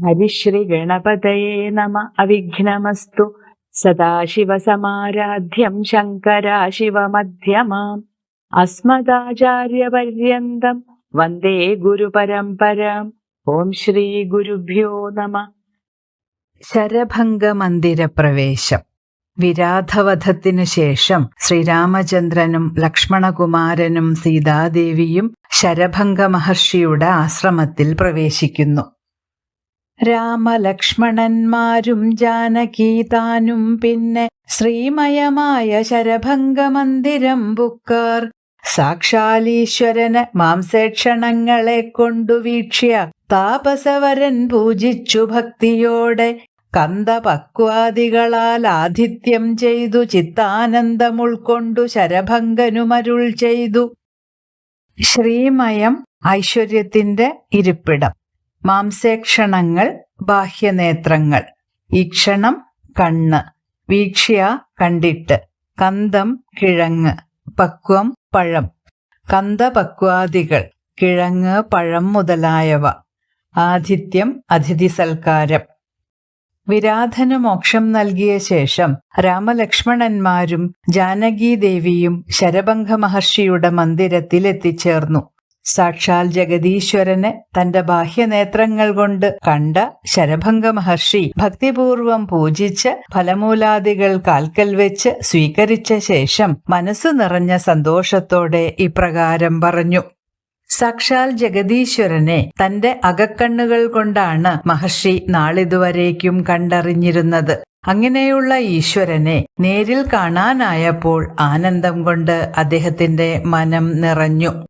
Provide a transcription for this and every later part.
ഹരിശ്രീ ഗണപതയേ നമ അവിഘ്നമസ്തു സദാശിവസമാരാധ്യം ശങ്കരാശിവമധ്യമാം അസ്മദാചാര്യപര്യന്തം വന്ദേ ഗുരുപരമ്പരാം ഓം ശ്രീ ഗുരുഭ്യോ നമ ശരഭംഗ മന്ദിരപ്രവേശം വിരാധവധത്തിനു ശേഷം ശ്രീരാമചന്ദ്രനും ലക്ഷ്മണകുമാരനും സീതാദേവിയും ശരഭംഗ മഹർഷിയുടെ ആശ്രമത്തിൽ പ്രവേശിക്കുന്നു. രാമലക്ഷ്മണന്മാരും ജാനകീതാനും പിന്നെ ശ്രീമയമായ ശരഭംഗമന്ദിരം ബുക്കാർ. സാക്ഷാലീശ്വരന് മാംസേക്ഷണങ്ങളെ കൊണ്ടു വീക്ഷ്യ താപസവരൻ പൂജിച്ചു ഭക്തിയോടെ. കന്ദപക്വാദികളാൽ ആതിഥ്യം ചെയ്തു ചിത്താനന്ദമുൾക്കൊണ്ടു ശരഭംഗനുമരുൾ ചെയ്തു. ശ്രീമയം ഐശ്വര്യത്തിന്റെ ഇരിപ്പിടം. മാംസേക്ഷണങ്ങൾ ബാഹ്യനേത്രങ്ങൾ. ഈക്ഷണം കണ്ണ്. വീക്ഷ്യ കണ്ടിട്ട്. കന്തം കിഴങ്ങ്. പക്വം പഴം. കന്തപക്വാദികൾ. കിഴങ്ങ് പഴം മുതലായവ. ആതിഥ്യം അതിഥി സൽക്കാരം. വിരാധന മോക്ഷം നൽകിയ ശേഷം രാമലക്ഷ്മണന്മാരും ജാനകീദേവിയും ശരഭംഗ മഹർഷിയുടെ മന്ദിരത്തിൽ എത്തിച്ചേർന്നു. സാക്ഷാൽ ജഗദീശ്വരനെ തന്റെ ബാഹ്യനേത്രങ്ങൾ കൊണ്ട് കണ്ട ശരഭംഗ മഹർഷി ഭക്തിപൂർവം പൂജിച്ച് ഫലമൂലാദികൾ കാൽക്കൽ വെച്ച് സ്വീകരിച്ച ശേഷം മനസ്സു നിറഞ്ഞ സന്തോഷത്തോടെ ഇപ്രകാരം പറഞ്ഞു. സാക്ഷാൽ ജഗദീശ്വരനെ തന്റെ അകക്കണ്ണുകൾ കൊണ്ടാണ് മഹർഷി നാളിതുവരേക്കും കണ്ടറിഞ്ഞിരുന്നത്. അങ്ങനെയുള്ള ഈശ്വരനെ നേരിൽ കാണാനായപ്പോൾ ആനന്ദം കൊണ്ട് അദ്ദേഹത്തിന്റെ മനം നിറഞ്ഞു.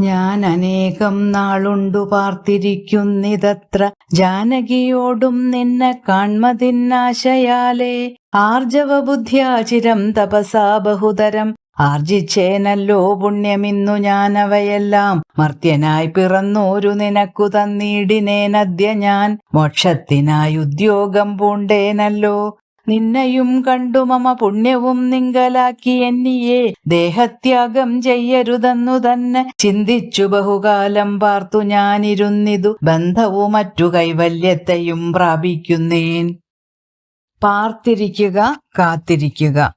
ഞാൻ അനേകം നാളുണ്ടു പാർത്തിരിക്കുന്നിതത്ര. ജാനകിയോടും നിന്നെ കാൺമതിന്നാശയാലേ ആർജവ ബുദ്ധ്യാചിരം തപസാ ബഹുതരം. ആർജിച്ചേനല്ലോ പുണ്യമിന്നു ഞാനവയെല്ലാം. മർത്യനായി പിറന്നോരു നിനക്കു തന്നീടിനേനദ്യ ഞാൻ. മോക്ഷത്തിനായി ഉദ്യോഗം പൂണ്ടേനല്ലോ. നിന്നെയും കണ്ടു മമ പുണ്യവും നിങ്കലാക്കി എന്നിയെ. ദേഹത്യാഗം ചെയ്യരുതെന്നു തന്നെ ചിന്തിച്ചു ബഹുകാലം പാർത്തു ഞാനിരുന്നിതു. ബന്ധവും മറ്റു കൈവല്യത്തെയും പ്രാപിക്കുന്നേൻ. പാർത്തിരിക്കുക കാത്തിരിക്കുക.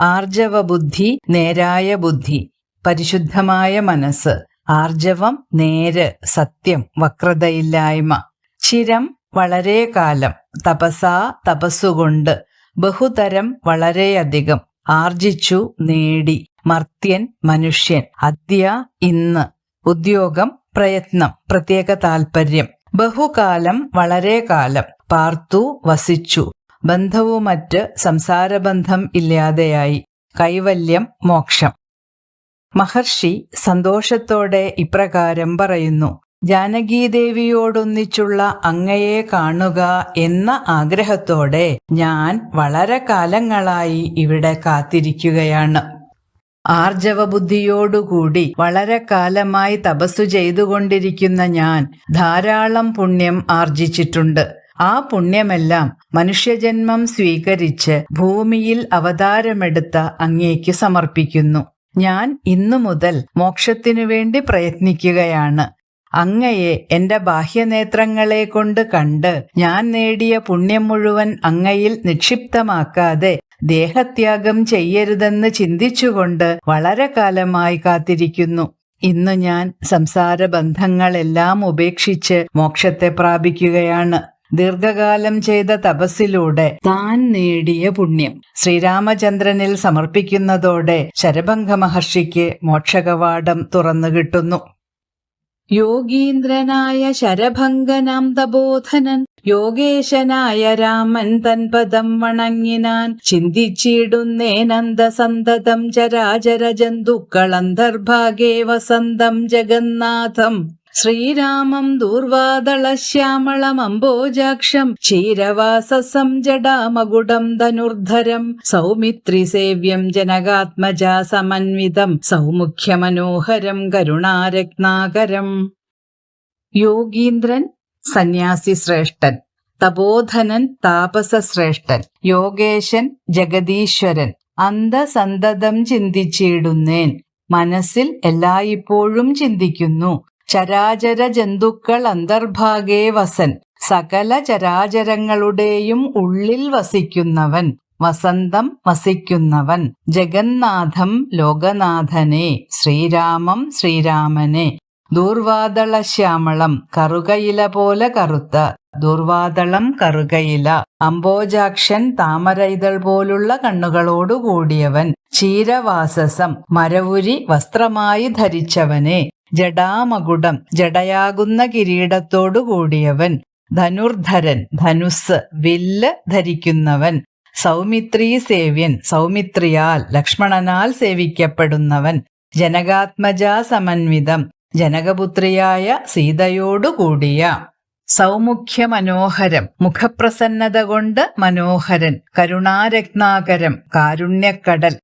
ആർജവ ബുദ്ധി നേരായ ബുദ്ധി. പരിശുദ്ധമായ മനസ്സ്. ആർജവം നേര് സത്യം വക്രതയില്ലായ്മ. ചിരം വളരെ കാലം. തപസാ തപസ്സുകൊണ്ട്. ബഹുതരം വളരെയധികം. ആർജിച്ചു നേടി. മർത്യൻ മനുഷ്യൻ. അദ്യ ഇന്ന്. ഉദ്യോഗം പ്രയത്നം പ്രത്യേക താൽപര്യം. ബഹുകാലം വളരെ കാലം. പാർത്തു വസിച്ചു. ബന്ധവുമറ്റ് സംസാരബന്ധം ഇല്ലാതെയായി. കൈവല്യം മോക്ഷം. മഹർഷി സന്തോഷത്തോടെ ഇപ്രകാരം പറയുന്നു. ജാനകീദേവിയോടൊന്നിച്ചുള്ള അങ്ങയെ കാണുക എന്ന ആഗ്രഹത്തോടെ ഞാൻ വളരെ കാലങ്ങളായി ഇവിടെ കാത്തിരിക്കുകയാണ്. ആർജവ ബുദ്ധിയോടുകൂടി വളരെ കാലമായി തപസ്സു ചെയ്തുകൊണ്ടിരിക്കുന്ന ഞാൻ ധാരാളം പുണ്യം ആർജിച്ചിട്ടുണ്ട്. ആ പുണ്യമെല്ലാം മനുഷ്യജന്മം സ്വീകരിച്ച് ഭൂമിയിൽ അവതാരമെടുത്ത അങ്ങേക്ക് സമർപ്പിക്കുന്നു. ഞാൻ ഇന്നു മുതൽ മോക്ഷത്തിനു വേണ്ടി പ്രയത്നിക്കുകയാണ്. അങ്ങയെ എന്റെ ബാഹ്യനേത്രങ്ങളെ കൊണ്ട് കണ്ട് ഞാൻ നേടിയ പുണ്യം മുഴുവൻ അങ്ങയിൽ നിക്ഷിപ്തമാക്കാതെ ദേഹത്യാഗം ചെയ്യരുതെന്ന് ചിന്തിച്ചുകൊണ്ട് വളരെ കാലമായി കാത്തിരിക്കുന്നു. ഇന്ന് ഞാൻ സംസാര ബന്ധങ്ങളെല്ലാം ഉപേക്ഷിച്ച് മോക്ഷത്തെ പ്രാപിക്കുകയാണ്. ദീർഘകാലം ചെയ്ത തപസ്സിലൂടെ താൻ നേടിയ പുണ്യം. ശ്രീരാമചന്ദ്രനിൽ സമർപ്പിക്കുന്നതോടെ ശരഭംഗ മഹർഷിക്ക് മോക്ഷകവാടം തുറന്നു കിട്ടുന്നു. യോഗീന്ദ്രനായ ശരഭംഗനാം തബോധനൻ യോഗേശനായ രാമൻ തൻപദം വണങ്ങിനാൻ ചിന്തിച്ചിടുന്നേനന്ദസന്തതം ചരാചര ജന്തുക്കളന്തർഭാഗേ വസന്തം ജഗന്നാഥം. ശ്രീരാമം ദൂർവാദളശ്യാമളമംബോജാക്ഷം ക്ഷീരവാസസം ജടാമകുടം ധനുർധരം സൗമിത്രിസേവ്യം ജനകാത്മജാ സമന്വിതം സൗമുഖ്യമനോഹരം കരുണാരത്നാകരം. യോഗീന്ദ്രൻ സന്യാസി ശ്രേഷ്ഠൻ. തപോധനൻ താപസശ്രേഷ്ഠൻ യോഗേശൻ ജഗദീശ്വരൻ. അന്തസന്തതം ചിന്തിച്ചിടുന്നേൻ. മനസ്സിൽ എല്ലായിപ്പോഴും ചിന്തിക്കുന്നു. ചരാചര ജന്തുക്കൾ അന്തർഭാഗേ വസൻ. സകല ചരാചരങ്ങളുടെയും ഉള്ളിൽ വസിക്കുന്നവൻ. വസന്തം വസിക്കുന്നവൻ. ജഗന്നാഥം ലോകനാഥനെ. ശ്രീരാമം ശ്രീരാമനെ. ദൂർവാദളശ്യാമളം കറുകയില പോലെ കറുത്ത. ദൂർവാദളം കറുകയില. അംബോജാക്ഷൻ താമര ഇതൾ പോലുള്ള കണ്ണുകളോടുകൂടിയവൻ. ക്ഷീരവാസസം മരവുരി വസ്ത്രമായി ധരിച്ചവനെ. ജടാമകുടം ജടയാകുന്ന കിരീടത്തോടു കൂടിയവൻ. ധനുർധരൻ ധനുസ് വില്ല് ധരിക്കുന്നവൻ. സൗമിത്രി സേവ്യൻ സൗമിത്രിയാൽ ലക്ഷ്മണനാൽ സേവിക്കപ്പെടുന്നവൻ. ജനകാത്മജാ സമന്വിതം ജനകപുത്രിയായ സീതയോടുകൂടിയ സൗമുഖ്യ മനോഹരം മുഖപ്രസന്നത കൊണ്ട് മനോഹരൻ. കരുണാരത്നാകരം കാരുണ്യക്കടൽ.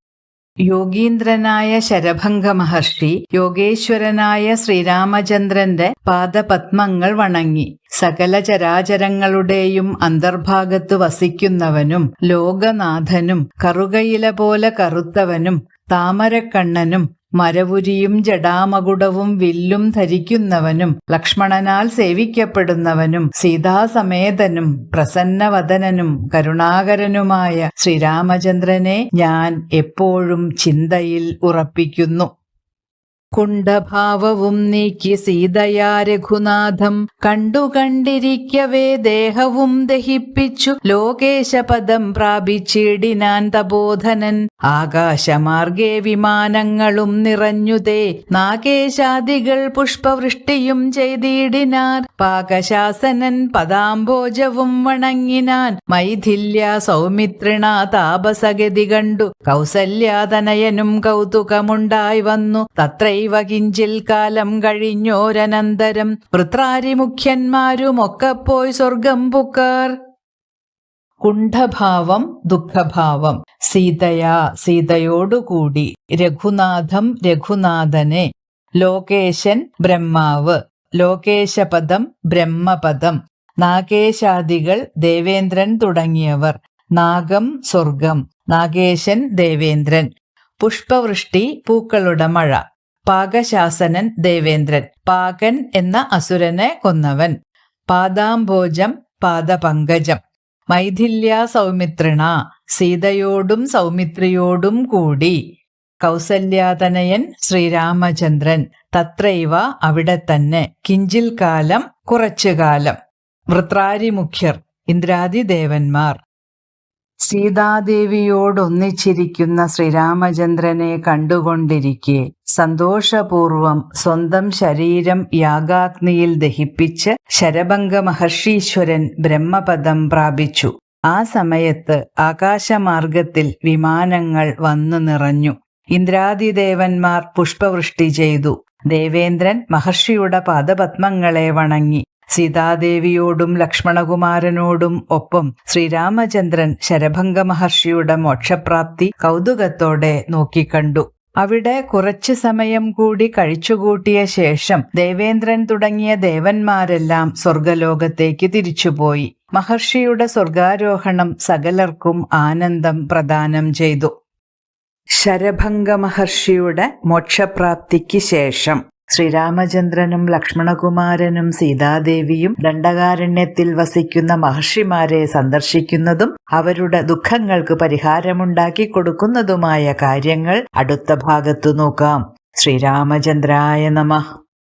യോഗീന്ദ്രനായ ശരഭംഗ മഹർഷി യോഗേശ്വരനായ ശ്രീരാമചന്ദ്രന്റെ പാദപത്മങ്ങൾ വണങ്ങി. സകല ചരാചരങ്ങളുടെയും അന്തർഭാഗത്ത് വസിക്കുന്നവനും ലോകനാഥനും കറുകയില പോലെ കറുത്തവനും താമരക്കണ്ണനും മരവുരിയും ജടാമകുടവും വില്ലും ധരിക്കുന്നവനും ലക്ഷ്മണനാൽ സേവിക്കപ്പെടുന്നവനും സീതാസമേതനും പ്രസന്നവദനനും കരുണാകരനുമായ ശ്രീരാമചന്ദ്രനെ ഞാൻ എപ്പോഴും ചിന്തയിൽ ഉറപ്പിക്കുന്നു. കുണ്ഠഭാവവും നീക്കി സീതയാ രഘുനാഥം കണ്ടുകണ്ടിരിക്കവേ ദേഹവും ദഹിപ്പിച്ചു ലോകേശപദം പ്രാപിച്ചിടിനാൻ തബോധനൻ ആകാശമാർഗേ വിമാനങ്ങളും നിറഞ്ഞുതേ നാഗേശാദികൾ പുഷ്പവൃഷ്ടിയും ചെയ്തിടിനാർ പാകശാസനൻ പദാംബോജവും വണങ്ങിനാൻ. മൈഥില്യ സൗമിത്രിണ താപസഗതി കണ്ടു. കൗസല്യാതനയനും കൗതുകമുണ്ടായി വന്നു. തത്രൈവ കിഞ്ചിൽ കാലം കഴിഞ്ഞോരനന്തരം വൃത്രാരിമുഖ്യന്മാരുമൊക്കെ പോയി സ്വർഗം പുക്കാർ. കുണ്ഠഭാവം ദുഃഖഭാവം. സീതയാ സീതയോടുകൂടി രഘുനാഥം രഘുനാഥനെ. ലോകേശൻ ബ്രഹ്മാവ്. ലോകേശപദം ബ്രഹ്മപദം. നാഗേശാദികൾ ദേവേന്ദ്രൻ തുടങ്ങിയവർ. നാഗം സ്വർഗം. നാഗേശൻ ദേവേന്ദ്രൻ. പുഷ്പവൃഷ്ടി പൂക്കളുടെ മഴ. പാകശാസനൻ ദേവേന്ദ്രൻ. പാകൻ എന്ന അസുരനെ കൊന്നവൻ. പാദാംഭോജം പാദപങ്കജം. മൈഥില്യ സൗമിത്രിണ സീതയോടും സൗമിത്രിയോടും കൂടി. കൗസല്യാതനയൻ ശ്രീരാമചന്ദ്രൻ തത്രൈവ അവിടെ തന്നെ. കിഞ്ചിൽ കാലം കുറച്ചു കാലം വൃത്രാരിമുഖ്യർ ഇന്ദ്രാദിദേവന്മാർ. സീതാദേവിയോടൊന്നിച്ചിരിക്കുന്ന ശ്രീരാമചന്ദ്രനെ കണ്ടുകൊണ്ടിരിക്കെ. സന്തോഷപൂർവം സ്വന്തം ശരീരം യാഗാഗ്നിയിൽ ദഹിപ്പിച്ച് ശരഭംഗ മഹർഷീശ്വരൻ ബ്രഹ്മപദം പ്രാപിച്ചു. ആ സമയത്ത് ആകാശമാർഗത്തിൽ വിമാനങ്ങൾ വന്നു നിറഞ്ഞു. ഇന്ദ്രാദിദേവന്മാർ പുഷ്പവൃഷ്ടി ചെയ്തു. ദേവേന്ദ്രൻ മഹർഷിയുടെ പാദപത്മങ്ങളെ വണങ്ങി. സീതാദേവിയോടും ലക്ഷ്മണകുമാരനോടും ഒപ്പം ശ്രീരാമചന്ദ്രൻ ശരഭംഗ മഹർഷിയുടെ മോക്ഷപ്രാപ്തി കൗതുകത്തോടെ നോക്കിക്കണ്ടു. അവിടെ കുറച്ചു സമയം കൂടി കഴിച്ചുകൂട്ടിയ ശേഷം ദേവേന്ദ്രൻ തുടങ്ങിയ ദേവന്മാരെല്ലാം സ്വർഗലോകത്തേക്ക് തിരിച്ചുപോയി. മഹർഷിയുടെ സ്വർഗാരോഹണം സകലർക്കും ആനന്ദം പ്രദാനം ചെയ്തു. ശരഭംഗ മഹർഷിയുടെ മോക്ഷപ്രാപ്തിക്ക് ശേഷം ശ്രീരാമചന്ദ്രനും ലക്ഷ്മണകുമാരനും സീതാദേവിയും ദണ്ഡകാരണ്യത്തിൽ വസിക്കുന്ന മഹർഷിമാരെ സന്ദർശിക്കുന്നതും അവരുടെ ദുഃഖങ്ങൾക്ക് പരിഹാരമുണ്ടാക്കി കൊടുക്കുന്നതുമായ കാര്യങ്ങൾ അടുത്ത ഭാഗത്തു നോക്കാം. ശ്രീരാമചന്ദ്രായ നമ.